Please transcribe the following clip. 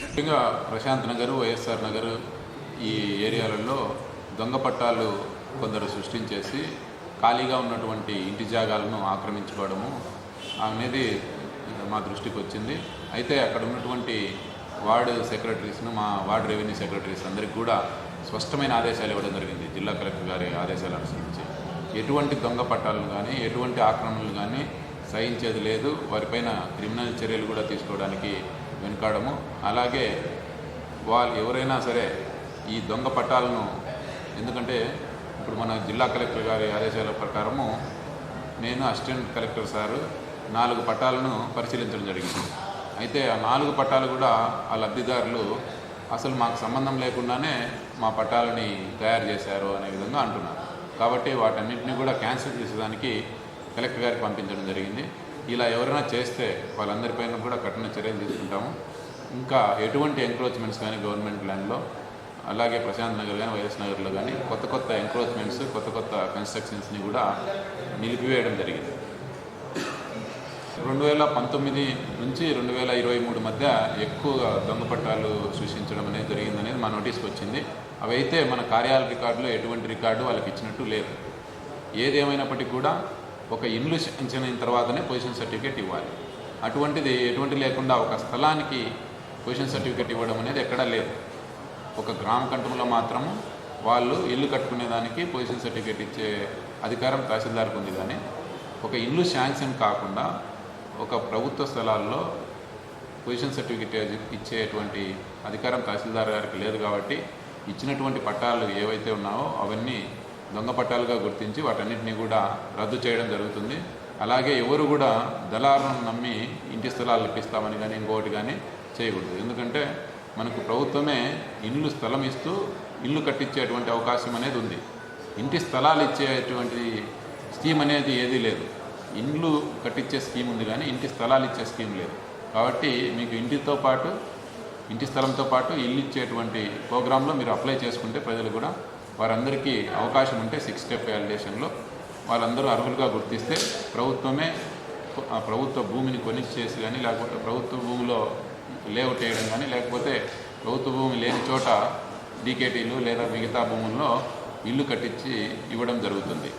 ముఖ్యంగా ప్రశాంత్ నగర్ వైఎస్ఆర్ నగర్ ఈ ఏరియాలలో దొంగ పట్టాలు కొందరు సృష్టించేసి ఖాళీగా ఉన్నటువంటి ఇంటి జాగాలను ఆక్రమించుకోవడము అనేది మా దృష్టికి వచ్చింది. అయితే అక్కడ ఉన్నటువంటి వార్డు సెక్రటరీస్ను మా వార్డు రెవెన్యూ సెక్రటరీస్ అందరికి కూడా స్పష్టమైన ఆదేశాలు ఇవ్వడం జరిగింది. జిల్లా కలెక్టర్ గారి ఆదేశాలు అనుసరించి. ఎటువంటి దొంగ పట్టాలను కానీ ఎటువంటి ఆక్రమణలు కానీ సహించేది లేదు. వారిపైన క్రిమినల్ చర్యలు కూడా తీసుకోవడానికి వెనుకాడము. అలాగే వాళ్ళు ఎవరైనా సరే ఈ దొంగ పట్టాలను ఎందుకంటే ఇప్పుడు మన జిల్లా కలెక్టర్ గారి ఆదేశాల ప్రకారము నేను అసిస్టెంట్ కలెక్టర్ సారు నాలుగు పట్టాలను పరిశీలించడం జరిగింది. అయితే ఆ నాలుగు పట్టాలు కూడా ఆ లబ్ధిదారులు అసలు మాకు సంబంధం లేకుండానే మా పట్టాలని తయారు చేశారు అనే విధంగా అంటున్నారు. కాబట్టి వాటన్నింటినీ కూడా క్యాన్సిల్ చేసేదానికి కలెక్టర్ గారికి పంపించడం జరిగింది. ఇలా ఎవరైనా చేస్తే వాళ్ళందరిపైన కూడా కఠిన చర్యలు తీసుకుంటాము. ఇంకా ఎటువంటి ఎంక్రోచ్మెంట్స్ కానీ గవర్నమెంట్ ల్యాండ్లో అలాగే ప్రశాంత్ నగర్ కానీ వైఎస్ నగర్లో కానీ కొత్త కొత్త ఎంక్రోచ్మెంట్స్ కొత్త కొత్త కన్స్ట్రక్షన్స్ని కూడా నిలిపివేయడం జరిగింది. రెండు వేల పంతొమ్మిది నుంచి రెండు వేల ఇరవై మూడు మధ్య ఎక్కువగా దొంగ పట్టాలు సృష్టించడం అనేది జరిగిందనేది మా నోటీస్కి వచ్చింది. అవైతే మన కార్యాలయ రికార్డులో ఎటువంటి రికార్డు వాళ్ళకి ఇచ్చినట్టు లేదు. ఏదేమైనప్పటికీ కూడా ఒక ఇల్లు శాంక్షన్ అయిన తర్వాతనే పొజిషన్ సర్టిఫికేట్ ఇవ్వాలి. అటువంటిది ఎటువంటి లేకుండా ఒక స్థలానికి పొజిషన్ సర్టిఫికేట్ ఇవ్వడం అనేది ఎక్కడా లేదు. ఒక గ్రామ కంఠంలో మాత్రము వాళ్ళు ఇల్లు కట్టుకునే దానికి పొజిషన్ సర్టిఫికేట్ ఇచ్చే అధికారం తహసీల్దార్కి ఉంది కానీ ఒక ఇల్లు శాంక్షన్ కాకుండా ఒక ప్రభుత్వ స్థలాల్లో పొజిషన్ సర్టిఫికేట్ ఇచ్చేటువంటి అధికారం తహసీల్దార్ గారికి లేదు కాబట్టి ఇచ్చినటువంటి పట్టాలు ఏవైతే ఉన్నావో అవన్నీ దొంగ పట్టాలుగా గుర్తించి వాటన్నిటిని కూడా రద్దు చేయడం జరుగుతుంది. అలాగే ఎవరు కూడా దళారులను నమ్మి ఇంటి స్థలాలు ఇప్పిస్తామని కానీ ఇంకొకటి కానీ చేయకూడదు. ఎందుకంటే మనకు ప్రభుత్వమే ఇల్లు స్థలం ఇస్తూ ఇల్లు కట్టించేటువంటి అవకాశం అనేది ఉంది. ఇంటి స్థలాలు ఇచ్చేటువంటి స్కీమ్ అనేది ఏదీ లేదు. ఇండ్లు కట్టించే స్కీమ్ ఉంది కానీ ఇంటి స్థలాలు ఇచ్చే స్కీమ్ లేదు. కాబట్టి మీకు ఇంటితో పాటు ఇంటి స్థలంతో పాటు ఇల్లు ఇచ్చేటువంటి ప్రోగ్రాంలో మీరు అప్లై చేసుకుంటే ప్రజలు కూడా వారందరికీ అవకాశం ఉంటే సిక్స్ స్టెప్ వ్యాలిడేషన్లో వాళ్ళందరూ అర్హులుగా గుర్తిస్తే ప్రభుత్వమే ఆ ప్రభుత్వ భూమిని కొనిచ్చేసి కానీ లేకపోతే ప్రభుత్వ భూమిలో లేఅవుట్ వేయడం కానీ లేకపోతే ప్రభుత్వ భూమి లేని చోట డీకేటీలు లేదా మిగతా భూముల్లో ఇల్లు కట్టించి ఇవ్వడం జరుగుతుంది.